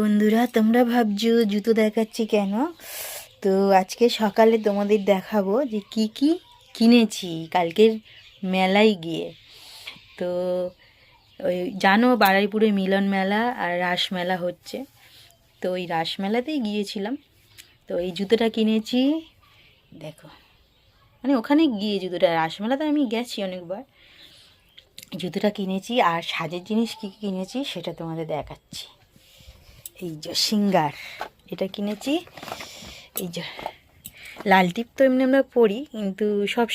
বন্ধুরা, তোমরা ভাবছ জুতো দেখাচ্ছি কেন? তো আজকে সকালে তোমাদের দেখাবো যে কি কি কিনেছি কালকের মেলায় গিয়ে। তো ওই জানো বারাইপুরে মিলন মেলা আর রাস মেলা হচ্ছে। তো ওই রাস মেলাতেই গিয়েছিলাম। তো এই জুতোটা কিনেছি, দেখো। মানে ওখানে গিয়ে জুতোটা রাসমেলাতে আমি গেছি অনেকবার। জুতোটা কিনেছি আর সাজের জিনিস কী কী কিনেছি সেটা তোমাদের দেখাচ্ছি। এই যে সিঙ্গার, এটা কিনেছি। এই যে লাল টিপ তো এমনি আমরা পরি, কিন্তু সব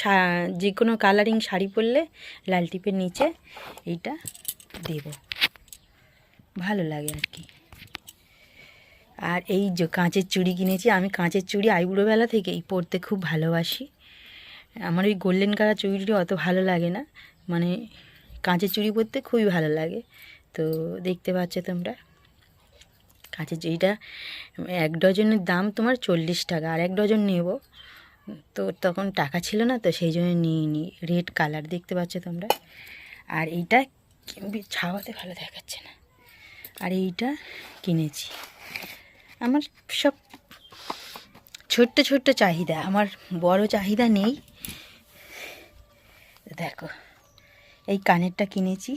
যে কোনো কালারিং শাড়ি পরলে লাল টিপের নিচে এইটা দেব। ভালো লাগে আর কি। আর এই যে কাঁচের চুড়ি কিনেছি, আমি কাঁচের চুড়ি আইবুড়োবেলা থেকেই পরতে খুব ভালোবাসি। আমার ওই গোল্ডেন কালার চুড়িটি অত ভালো লাগে না মানে কাঁচের চুড়ি পরতে খুবই ভালো লাগে। তো দেখতে পাচ্ছ তোমরা। কাঁচের চুড়িটা এক ডজনের দাম তোমার চল্লিশ টাকা, আর এক ডজন নেব। তো তখন টাকা ছিল না, তো সেই জন্য নিয়ে নি রেড কালার দেখতে পাচ্ছ তোমরা। আর এইটা ছাওয়াতে ভালো দেখাচ্ছে না। আর এইটা কিনেছি। আমার সব ছোট্ট ছোট্ট চাহিদা, আমার বড় চাহিদা নেই। দেখো, এই কানেরটা কিনেছি।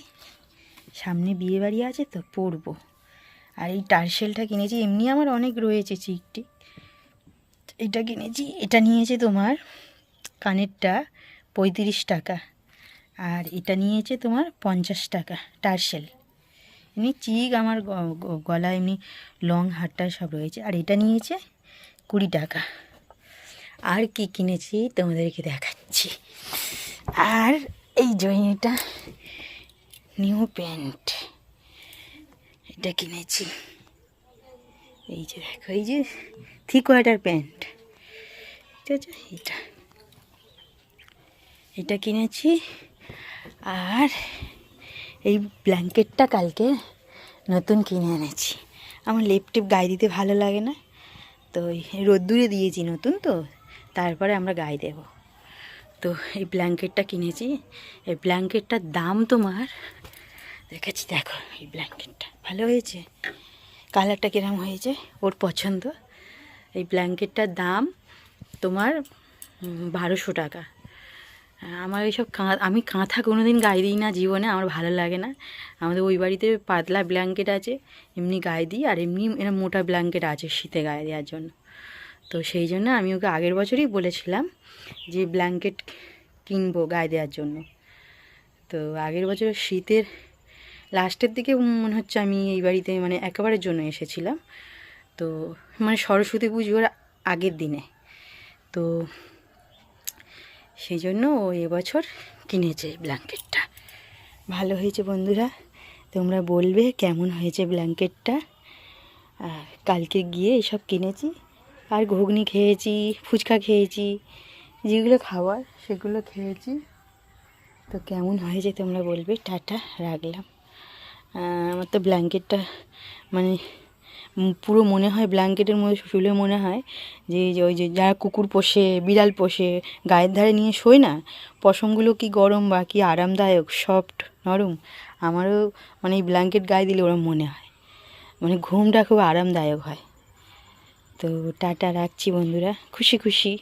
সামনে বিয়ে বাড়ি আছে তো, পরবো। আর এই টার্সেলটা কিনেছি, এমনি আমার অনেক রয়েছে চিকটি এটা কিনেছি, এটা নিয়েছে তোমার কানেরটা পঁয়ত্রিশ টাকা। আর এটা নিয়েছে তোমার পঞ্চাশ টাকা টার্সেল। এমনি চিক আমার গলা, এমনি লং হারটা সব রয়েছে। আর এটা নিয়েছে কুড়ি টাকা। আর কি কিনেছি তোমাদেরকে দেখাচ্ছি। আর এই জয়েটা নিউ প্যান্ট। এটা কিনেছি এই যে দেখো, এই যে থ্রি কোয়ার্টার প্যান্ট। ঠিক আছে এটা এটা কিনেছি। আর এই ব্ল্যাঙ্কেটটা কালকে নতুন কিনে এনেছি। আমার লেপ টেপ গায়ে দিতে ভালো লাগে না। তো রোদ্দুরে দিয়েছি নতুন তো, তারপরে আমরা গায়ে দেব। তো এই ব্ল্যাঙ্কেটটা কিনেছি। এই ব্ল্যাঙ্কেটটার দাম তোমার দেখেছি দেখো এই ব্ল্যাঙ্কেটটা ভালো হয়েছে? কালারটা কিরম হয়েছে? ওর পছন্দ? এই ব্ল্যাঙ্কেটটার দাম তোমার বারোশো টাকা। আমার এইসব কা, আমি কাঁথা কোনো দিন গায়ে দিই না জীবনে, আমার ভালো লাগে না। আমাদের ওই বাড়িতে পাতলা ব্ল্যাঙ্কেট আছে, এমনি গায়ে দিই, আর এমনি এরকম মোটা ব্ল্যাঙ্কেট আছে শীতে গায়ে দেওয়ার জন্য। তো সেই জন্য আমি ওকে আগের বছরই বলেছিলাম যে ব্ল্যাঙ্কেট কিনবো গায়ে দেওয়ার জন্য। তো আগের বছর শীতের লাস্টের দিকে মনে হচ্ছে আমি এই বাড়িতে মানে একেবারের জন্য এসেছিলাম। তো মানে সরস্বতী পুজোর আগের দিনে। তো সেই জন্য ও এবছর কিনেছে ব্ল্যাঙ্কেটটা। ভালো হয়েছে বন্ধুরা, তোমরা বলবে কেমন হয়েছে ব্ল্যাঙ্কেটটা। কালকে গিয়ে এসব কিনেছি। আর ঘুগনি খেয়েছি, ফুচকা খেয়েছি, যেগুলো খাবার সেগুলো খেয়েছি। তো কেমন হয়েছে তোমরা বলবে, টাটা, রাখলাম। আমার তো ব্ল্যাঙ্কেটটা মানে পুরো মনে হয় ব্ল্যাঙ্কেটের মধ্যে শুলে মনে হয় যে ওই যে যারা কুকুর পোষে, বিড়াল পোষে, গায়ের ধারে নিয়ে শোয় না, পশমগুলো কি গরম বা কি আরামদায়ক সফট নরম, আমারও মানে এই ব্ল্যাঙ্কেট গায়ে দিলে ওরম মনে হয়। মানে ঘুমটা খুব আরামদায়ক হয়। তো টাটা, রাখছি বন্ধুরা। খুশি খুশি।